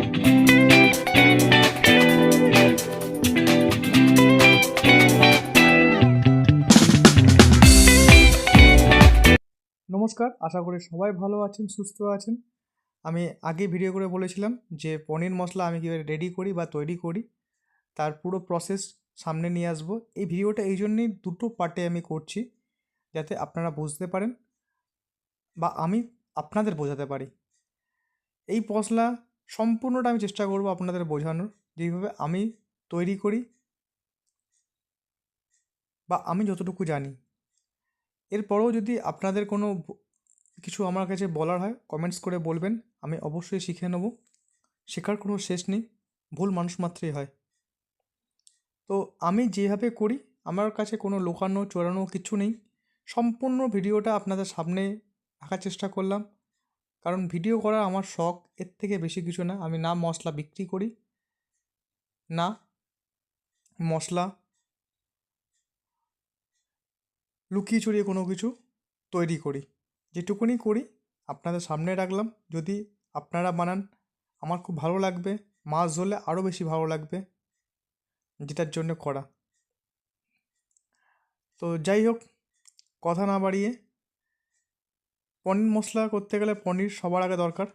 নমস্কার, আশা করি সবাই ভালো আছেন, সুস্থ আছেন। আমি আগে ভিডিও করে বলেছিলাম যে, পনির মশলা আমি কীভাবে রেডি করি বা তৈরি করি, তার পুরো প্রসেস সামনে নিয়ে আসব। এই ভিডিওটা এই জন্যেই দুটো পার্টে আমি করছি, যাতে আপনারা বুঝতে পারেন বা আমি আপনাদের বোঝাতে পারি। এই মশলা সম্পূর্ণটা আমি চেষ্টা করব আপনাদের বোঝানোর। যেভাবে আমি তৈরি করি বা আমি যতটুকু জানি। এরপরেও যদি আপনাদের কোনো কিছু আমার কাছে বলার হয় কমেন্টস করে বলবেন, আমি অবশ্যই শিখে নেব। শেখার কোনো শেষ নেই, ভুল মানুষ মাত্রই হয়। তো আমি যেভাবে করি, আমার কাছে কোনো লোকানো, চোরানো কিছু নেই। সম্পূর্ণ ভিডিওটা আপনাদের সামনে রাখার চেষ্টা করলাম। কারণ ভিডিও করা আমার শখ, এর থেকে বেশি কিছু না। আমি না মশলা বিক্রি করি, না মশলা লুকিয়ে চুরিয়ে কোনো কিছু তৈরি করি। যেটুকুনি করি, আপনাদের সামনে রাখলাম। যদি আপনারা বানান, আমার খুব ভালো লাগবে। মাছ ধরলে আরও বেশি ভালো লাগবে, যেটার জন্য করা। তো যাই হোক, কথা না বাড়িয়ে পনির মশলা করতে গেলে পনির সবার আগে দরকার।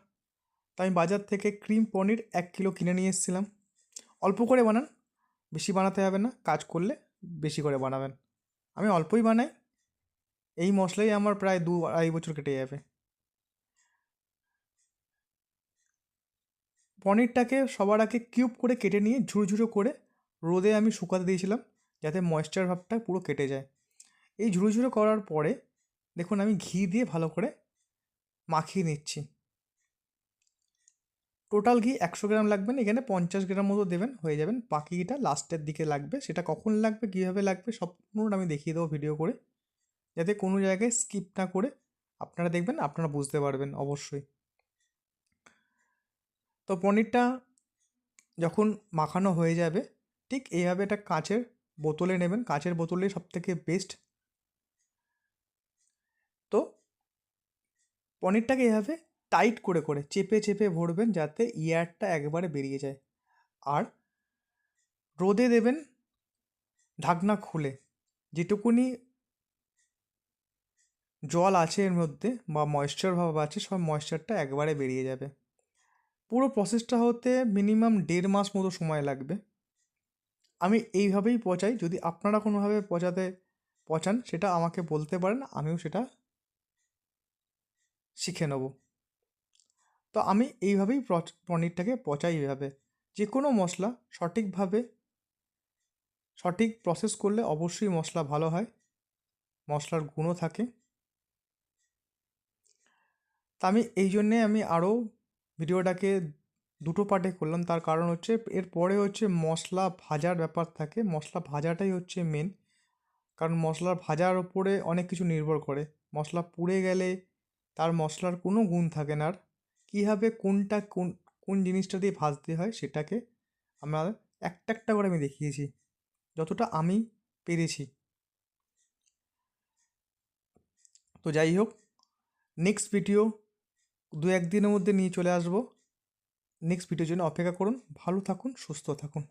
তাই আমি বাজার থেকে ক্রিম পনির এক কিলো কিনে নিয়ে এসেছিলাম। অল্প করে বানান, বেশি বানাতে হবে না, কাজ করলে বেশি করে বানাবেন। আমি অল্পই বানাই, এই মশলাই আমার প্রায় দু আড়াই বছর কেটে যাবে। পনিরটাকে সবার আগে কিউব করে কেটে নিয়ে ঝুরঝুরো করে রোদে আমি শুকাতে দিয়েছিলাম, যাতে ময়েশ্চার ভাবটা পুরো কেটে যায়। এই ঝুরঝুরো করার পরে দেখুন, আমি ঘি দিয়ে ভালো করে মাখিয়ে নিচ্ছি। টোটাল ঘি একশো গ্রাম লাগবে না, এখানে পঞ্চাশ গ্রাম মতো দেবেন, হয়ে যাবেন বাকিটা লাস্টের দিকে লাগবে, সেটা কখন লাগবে, কীভাবে লাগবে সম্পূর্ণটা আমি দেখিয়ে দেবো ভিডিও করে। যাতে কোনো জায়গায় স্কিপ না করে আপনারা দেখবেন, আপনারা বুঝতে পারবেন অবশ্যই। তো পনিরটা যখন মাখানো হয়ে যাবে, ঠিক এইভাবে একটা কাঁচের বোতলে নেবেন। কাঁচের বোতলে সব থেকে বেস্ট তো পনিরটাকে এভাবে টাইট করে করে চেপে চেপে ভরবেন যাতে ইয়ারটা একবারে বেরিয়ে যায়। আর রোদে দেবেন ঢাকনা খুলে। যেটুকুনি জল আছে এর মধ্যে বা ময়েশ্চার ভাব আছে, সব ময়েশ্চারটা একবারে বেরিয়ে যাবে। পুরো প্রসেসটা হতে মিনিমাম দেড় মাস মতো সময় লাগবে। আমি এইভাবেই পচাই। যদি আপনারা কোনোভাবে পচাতে পচান, সেটা আমাকে বলতে পারেন, আমিও সেটা শিখে নেব। তো আমি এইভাবেই পনিরটাকে পচাই এইভাবে। যে কোনো মশলা সঠিকভাবে, সঠিক প্রসেস করলে অবশ্যই মশলা ভালো হয়, মশলার গুণও থাকে। তা আমি এই জন্যে আমি আরও ভিডিওটাকে দুটো পার্টে করলাম। তার কারণ হচ্ছে এরপরে হচ্ছে মশলা ভাজার ব্যাপার থাকে। মশলা ভাজাটাই হচ্ছে মেন কারণ মশলার ভাজার ওপরে অনেক কিছু নির্ভর করে। মশলা পুড়ে গেলে তার মশলার কোনো গুণ থাকে না। আর কীভাবে কোনটা কোন কোন জিনিসটা দিয়ে ভাজতে হয় সেটাকে আমরা একটা একটা করে আমি দেখিয়েছি, যতটা আমি পেরেছি। তো যাই হোক নেক্সট ভিডিও দু একদিনের মধ্যে নিয়ে চলে আসব। নেক্সট ভিডিওর জন্য অপেক্ষা করুন, ভালো থাকুন, সুস্থ থাকুন।